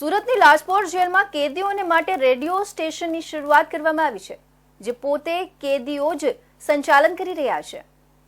સુરતની લાજપોર જેલમાં કેદીઓને માટે રેડિયો સ્ટેશનની શરૂઆત કરવામાં આવી છે, જે પોતે કેદીઓ જ સંચાલન કરી રહ્યા છે.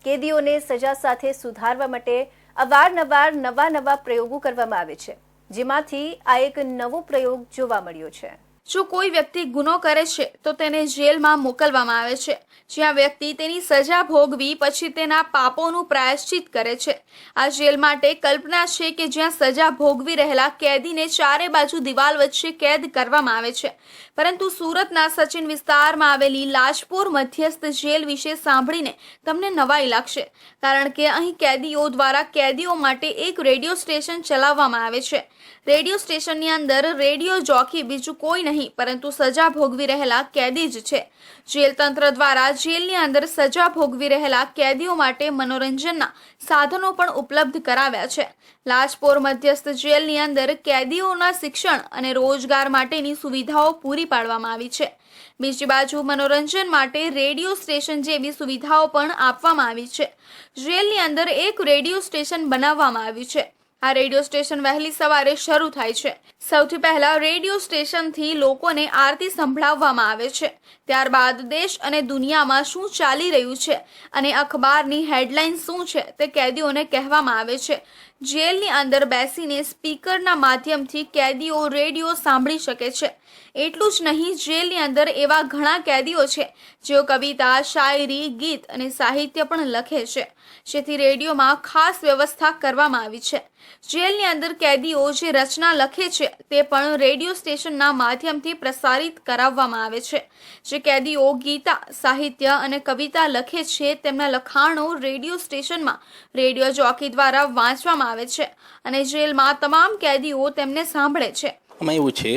કેદીઓને સજા સાથે સુધારવા માટે અવારનવાર નવા નવા પ્રયોગો કરવામાં આવે છે, જેમાંથી આ એક નવો પ્રયોગ જોવા મળ્યો છે. જો કોઈ વ્યક્તિ ગુનો કરે છે, તો તેને જેલમાં મોકલવામાં આવે છે. જ્યાં વ્યક્તિ તેની સજા ભોગવી પછી તેના પાપોનું પ્રાયશ્ચિત કરે છે. આ જેલ માટે કલ્પના છે કે જ્યાં સજા ભોગવી રહેલા કેદીને ચારે બાજુ દિવાલ વચ્ચે કેદ કરવામાં આવે છે. પરંતુ સુરતના સચિન વિસ્તારમાં આવેલી લાજપુર મધ્યસ્થ જેલ વિશે સાંભળીને તમને નવાઈ લાગશે. કારણ કે અહીં કેદીઓ દ્વારા કેદીઓ માટે એક રેડિયો સ્ટેશન ચલાવવામાં આવે છે. રેડિયો સ્ટેશનની અંદર રેડિયો જોકી બીજું કોઈ નહીં પરંતુ સજા ભોગવી રહેલા કેદી જ છે. જેલ તંત્ર દ્વારા જેલની અંદર સજા ભોગવી રહેલા કેદીઓ માટે મનોરંજનના સાધનો પણ ઉપલબ્ધ કરાવ્યા છે. લાજપોર મધ્યસ્થ જેલની અંદર કેદીઓના શિક્ષણ અને રોજગાર માટેની સુવિધાઓ પૂરી પાડવામાં આવી છે. બીજી બાજુ મનોરંજન માટે રેડિયો સ્ટેશન જેવી સુવિધાઓ પણ આપવામાં આવી છે. જેલની અંદર એક રેડિયો સ્ટેશન બનાવવામાં આવ્યું છે. આ રેડિયો સ્ટેશન વહેલી સવારે શરૂ થાય છે. સૌથી પહેલા રેડિયો સ્ટેશનથી લોકોને આરતી સંભળાવવામાં આવે છે. ત્યારબાદ દેશ અને દુનિયામાં શું ચાલી રહ્યું છે અને અખબારની હેડલાઇન શું છે તે કેદીઓને કહેવામાં આવે છે. જેલની અંદર બેસીને સ્પીકરના માધ્યમથી કેદીઓ રેડિયો સાંભળી શકે છે. એટલું જ નહીં, જેલની અંદર એવા ઘણા કેદીઓ છે, જેઓ કવિતા, શાયરી, ગીત અને સાહિત્ય પણ લખે છે. જેથી રેડિયોમાં ખાસ વ્યવસ્થા કરવામાં આવી છે. જેલની અંદર કેદીઓ જે રચના લખે છે, તે પણ રેડિયો સ્ટેશનના માધ્યમથી પ્રસારિત કરાવવામાં આવે છે. જે કેદીઓ ગીતા, સાહિત્ય અને કવિતા લખે છે, તેમના લખાણો રેડિયો સ્ટેશનમાં, રેડિયો જોકી દ્વારા વાંચવામાં આવે છે અને જેલમાં તમામ કેદીઓ તેમને સાંભળે છે. આમાં એવું છે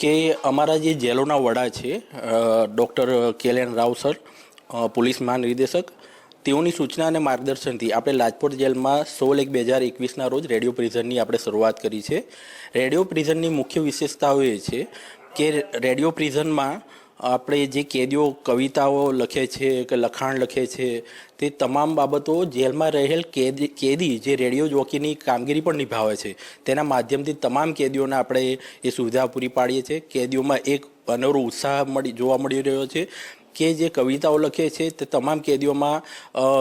કે અમારા જે જેલોના વડા છે ડૉક્ટર કેલેન રાવ સર પોલીસ મહાનિર્દેશક, તેઓની સૂચના અને માર્ગદર્શનથી આપણે લાજપોર જેલમાં સોળ એક બે હજાર એકવીસના રોજ રેડિયો પ્રિઝનની આપણે શરૂઆત કરી છે. રેડિયો પ્રિઝનની મુખ્ય વિશેષતાઓ એ છે કે રેડિયો પ્રિઝનમાં આપણે જે કેદીઓ કવિતાઓ લખે છે કે લખાણ લખે છે, તે તમામ બાબતો જેલમાં રહેલ કેદી કેદી જે રેડિયો જોકીની કામગીરી પણ નિભાવે છે, તેના માધ્યમથી તમામ કેદીઓને આપણે એ સુવિધા પૂરી પાડીએ છીએ. કેદીઓમાં એક અનોરો ઉત્સાહ મળી, જોવા મળી રહ્યો છે. કે જે કવિતાઓ લખે છે તે તમામ કેદીઓમાં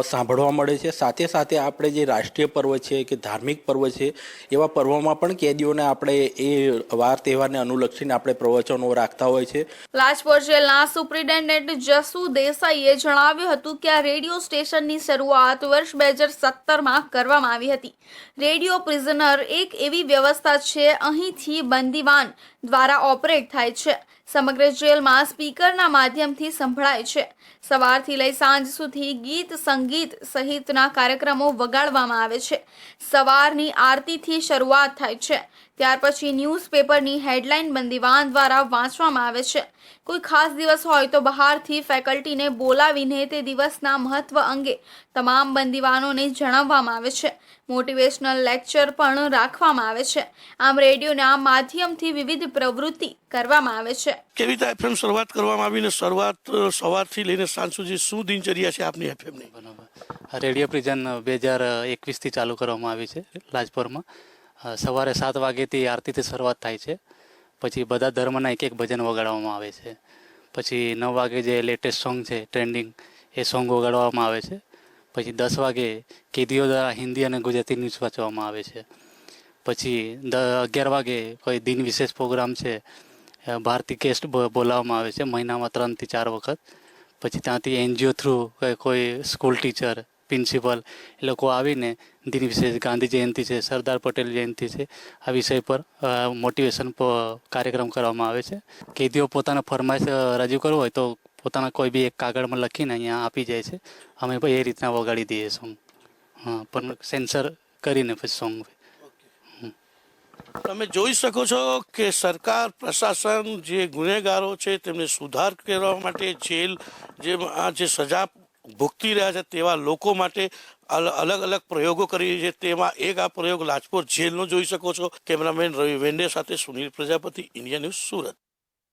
સાંભળવા મળે છે. સાથે સાથે આપણે જે રાષ્ટ્રીય પર્વ છે કે ધાર્મિક પર્વ છે, એવા પર્વોમાં પણ કેદીઓને આપણે એ વાર તહેવારને અનુલક્ષીને આપણે પ્રવચનો રાખતા હોય છે. લાજપોર જેલના સુપ્રિન્ટેન્ડન્ટ જસુ દેસાઈએ જણાવ્યું હતું કે આ રેડિયો સ્ટેશનની શરૂઆત વર્ષ બે હજાર સત્તરમાં કરવામાં આવી હતી. રેડિયો પ્રિઝનર એક એવી વ્યવસ્થા છે, અહીંથી બંદીવાન દ્વારા ઓપરેટ થાય છે. સમગ્ર જેલમાં સ્પીકરના માધ્યમથી સંભળાય છે. સવારથી લઈ સાંજ સુધી ગીત, સંગીત સહિતના કાર્યક્રમો વગાડવામાં આવે છે. સવારની આરતીથી શરૂઆત થાય છે. ત્યાર પછી ન્યૂઝપેપરની હેડલાઇન બંદીવાન દ્વારા વાંચવામાં આવે છે. કોઈ ખાસ દિવસ હોય તો બહારથી ફેકલ્ટીને બોલાવીને તે દિવસના મહત્વ અંગે તમામ બંદીવાનોને જણાવવામાં આવે છે. મોટિવેશનલ લેક્ચર પણ રાખવામાં આવે છે. આમ રેડિયોના માધ્યમથી વિવિધ પ્રવૃત્તિ કરવામાં આવે છે. કેવી રીતે એફએમ શરૂઆત કરવામાં આવીને શરૂઆત સવારથી લઈને સાંજ સુધી શું દિનચર્યા છે આપની એફએમની? રેડિયો પ્રિઝન બે હજાર એકવીસથી ચાલુ કરવામાં આવી છે રાજપુરમાં અ, સવારે સાત વાગ્યેથી આરતીથી શરૂઆત થાય છે. પછી બધા ધર્મના એક એક ભજન વગાડવામાં આવે છે. પછી નવ વાગે જે લેટેસ્ટ સોંગ છે ટ્રેન્ડિંગ એ સોંગ વગાડવામાં આવે છે. પછી દસ વાગે કેદીઓ દ્વારા હિન્દી અને ગુજરાતી ન્યૂઝ વાંચવામાં આવે છે. પછી દ, અગિયાર વાગે કોઈ દિન વિશેષ પ્રોગ્રામ છે ભારતી કેસ્ટ બોલાવવામાં આવે છે, મહિનામાં ત્રણથી ચાર વખત. પછી ત્યાંથી એનજીઓ થ્રુ કોઈ સ્કૂલ ટીચર પ્રિન્સિપલ એ લોકો આવીને દિન વિશેષ ગાંધી જયંતિ છે, સરદાર પટેલ જયંતિ છે, આ વિષય પર મોટિવેશન કાર્યક્રમ કરવામાં આવે છે. કેદીઓ પોતાના ફરમાઈશ રજૂ કરવું હોય તો પોતાના કોઈ બી એક કાગળમાં લખીને અહીંયા આપી જાય છે. અમે એ રીતના વગાડી દઈએ સોંગ. હા, પણ સેન્સર કરીને પછી સોંગ તમે જોઈ શકો છો કે સરકાર, પ્રશાસન જે ગુનેગારો છે, તેમને સુધાર કરવા માટે જેલ જે આ જે સજા ભોગતી રહ્યા છે તેવા લોકો માટે અલગ અલગ પ્રયોગો કરી છે. તેમાં એક આ પ્રયોગ લાજપોર જેલનો જોઈ શકો છો. કેમેરામેન રવિ વેન્ડે સાથે સુનિલ પ્રજાપતિ, ઇન્ડિયા ન્યૂઝ સુરત.